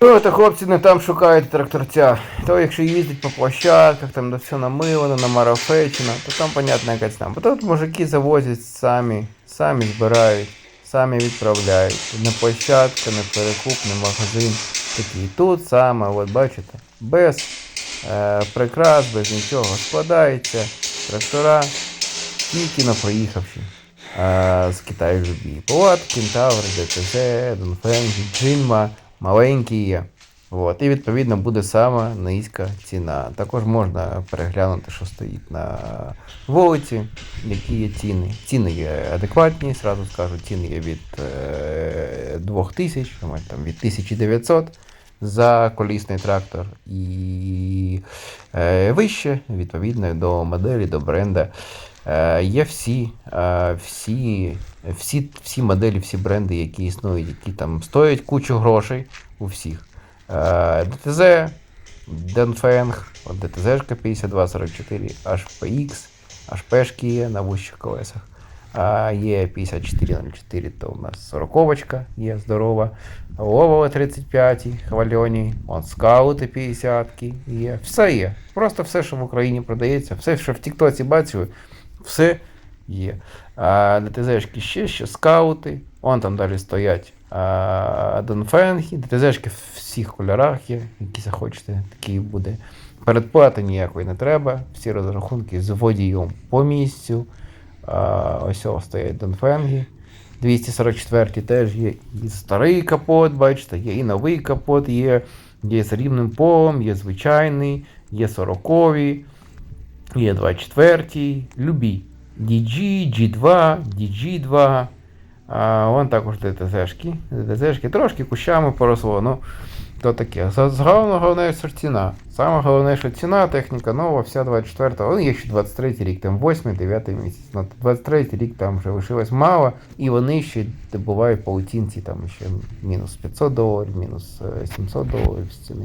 Ну, то хлопці не там шукають тракторця. То якщо їздить по площадках, там все намилено, намарафечено, то там понятна якась там. Бо тут мужики завозять самі, самі збирають, самі відправляють. Не площадка, не перекуп, не магазин. Такий. Тут саме, от бачите, без е, прикрас, без нічого складається. Трактора тільки на проїхавши. Е, з Китаю любі. От, Кентавр, ДТЗ, Донфенг, Джинма, маленькі є. От, і відповідно буде сама низька ціна. Також можна переглянути, що стоїть на вулиці, які є ціни. Ціни є адекватні, зразу скажу, ціни є від е, 2000, мабуть, там від 1900 за колісний трактор і е, вище, відповідно до моделі, до бренда. Е, є всі, е, всі, всі, всі моделі, всі бренди, які існують, які там стоять кучу грошей у всіх. ДТЗ, от ДТЗ 5244, HPX, HPшки є на вущих колесах. А є 5404, то у нас 40 є здорова. Ловова 35, хвальоні, скаути 50 є. Все є. Просто все, що в Україні продається, все, що в Тіктоці бачили, все є. А ДТЗшки ще, ще скаути. Вон там далі стоять а, Донфенги. ДТЗшки в всіх кольорах є, які захочете, такі буде. Передплати ніякої не треба. Всі розрахунки з водієм по місцю. А, ось о, стоять Донфенги. 244 теж є і старий капот, бачите, є і новий капот, є, є з рівним полом, є звичайний, є 40 є 24 любі. DG, G2, DG2. А, вон також ДТЗшки. ДТЗшки трошки кущами поросло. Ну, то таке. Головне, головне, що ціна. Саме головне, що ціна, техніка нова, вся 24-го. Ну, є ще 23 рік, там 8, 9 місяць. Ну, 23 рік там вже лишилось мало, і вони ще добувають по оцінці там ще мінус 500 доларів, мінус е, 700 доларів з ціни,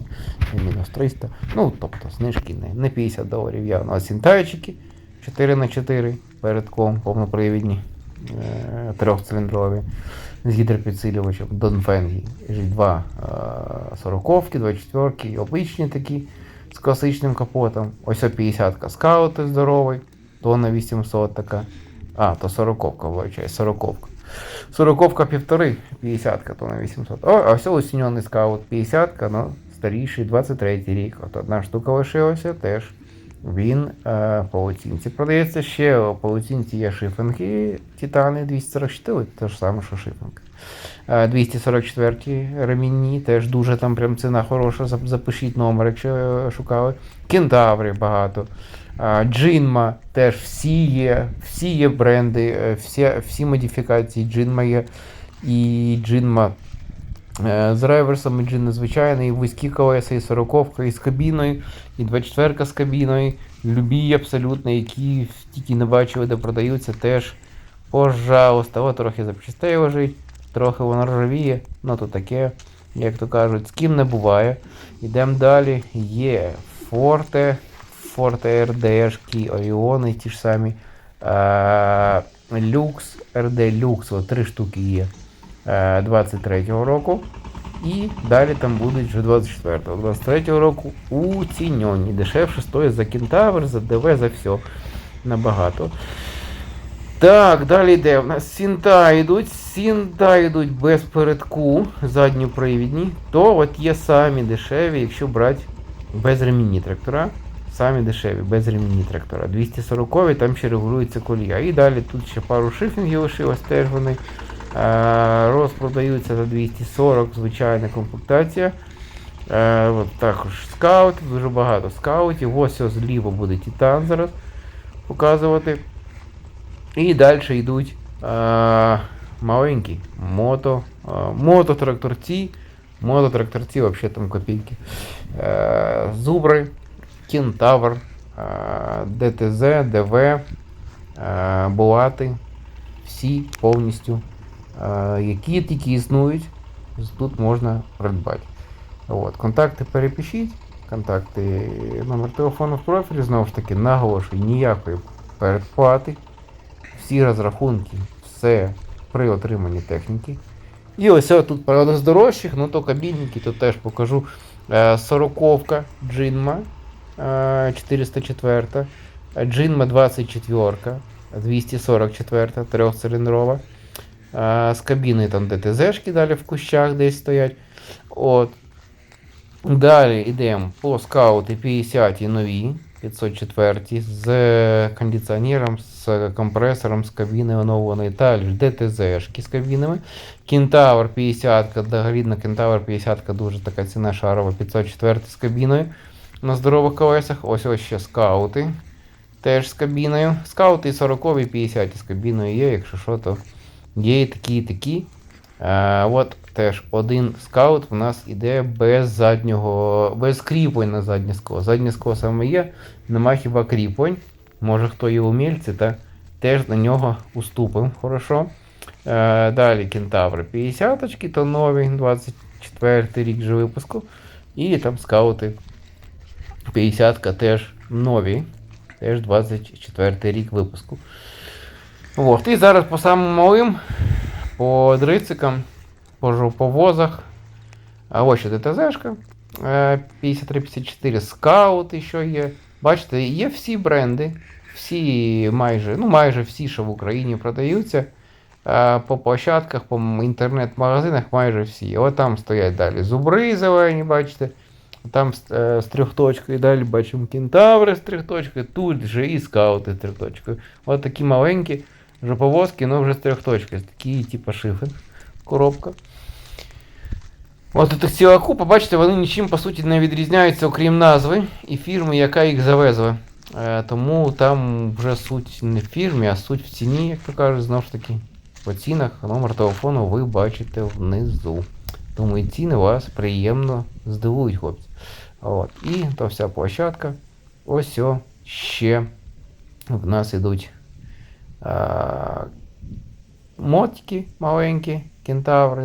мінус 300. Ну, тобто знижки не, не 50 доларів явно. А сінтайчики 4 на 4 передком, повнопривідні, е, трьохциліндрові з гідропідсилювачем Донфенгі G2 40 24 обичні такі з класичним капотом. Ось о 50 скаути здоровий, тонна 800 така. А, то 40-ка, вибачаю, 40-ка. 40-ка півтори, 50-ка, тонна 800. О, а ось усіньоний скаут 50-ка, ну, старіший, 23 рік. От одна штука лишилася теж. Він е, по оцінці продається ще. По оцінці є шифинги Титани 244, те ж саме, що шифинг. Е, 244 ремінні, теж дуже там прям ціна хороша. Запишіть номер, якщо е, шукали. Кентаври багато. Е, Джинма теж всі є, всі є бренди, е, всі, всі модифікації Джинма є. І Джинма Е, З реверсом і джин звичайний, вузькі колеса, і 40 і з кабіною, і 24 з кабіною. Любі абсолютно, які тільки не бачили, де продаються, теж. Пожалуйста, от трохи запчастей лежить, трохи воно ржавіє, ну то таке, як то кажуть, з ким не буває. Йдемо далі. Є Форте, Форте РДшки, Оріони ті ж самі. Е, Люкс, РД Люкс, от три штуки є. Е, 23-го року. І далі там будуть вже 24-го. 23-го року уціньоні. Дешевше стоїть за кентавр, за ДВ, за все. Набагато. Так, далі йде. У нас сінта йдуть. Сінта йдуть без передку, задньопривідні. То от є самі дешеві, якщо брати без безремінні трактора. Самі дешеві, безремінні трактора. 240 там ще регулюється колія. І далі тут ще пару шифінгів лишилось, теж вони е, розпродаються за 240, звичайна комплектація. Е, от також скаут, дуже багато скаутів. Ось ось зліва буде Титан зараз показувати. І далі йдуть е, маленькі мото, е, мототракторці. Мототракторці взагалі там копійки. Е, зубри, кентавр, е, ДТЗ, ДВ, е, Булати. Всі повністю, е, які тільки існують, тут можна придбати. От, контакти перепишіть. Контакти, номер телефону в профілі, знову ж таки, наголошую, ніякої передплати. Всі розрахунки, все при отриманні техніки. І ось тут, правда, з дорожчих, ну то кабінники, тут теж покажу. Е, Сороковка Джинма е, 404, е, Джинма 24, 244, трьохциліндрова. Е, З кабіною там ДТЗшки далі в кущах десь стоять. От. Далі йдемо по скаути 50 нові, 504 з кондиціонером, з компресором, з кабіною оновленої. Далі ДТЗшки з кабінами. Кентавр 50, доголідна Кентавр 50 дуже така ціна шарова, 504 з кабіною на здорових колесах. Ось ось ще скаути. Теж з кабіною. Скаути і 40 50 з кабіною є, якщо що, то є і такі, і такі. Е, от теж один скаут у нас іде без заднього, без кріпонь на заднє скло. Заднє скло саме є, нема хіба кріпонь. Може хто є умільці, та теж на нього уступимо. Хорошо. Е, далі кентаври 50 то нові, 24 рік же випуску. І там скаути 50 теж нові. Теж 24 рік випуску. От. І зараз по самим малим, по дрицикам, по, жо- А ось ще ДТЗшка. е, 53-54 скаут ще є. Бачите, є всі бренди, всі майже, ну майже всі, що в Україні продаються. Е, По площадках, по інтернет-магазинах майже всі. От там стоять далі зубри зелені, бачите. Там е, з трьохточкою, далі бачимо кентаври з трьохточкою, тут же і скаути з трьохточкою. От такі маленькі жоповозки, але вже з трьохточкою. Такі, типу, шифер, коробка. От тут ціла купа, бачите, вони нічим по суті не відрізняються, окрім назви і фірми, яка їх завезла. Е, тому там вже суть не в фірмі, а суть в ціні, як то кажуть, знову ж таки. По цінах номер телефону ви бачите внизу. І ціни вас приємно здивують, хлопці. От. І то вся площадка. Ось ще в нас ідуть мотики маленькі, кентаври.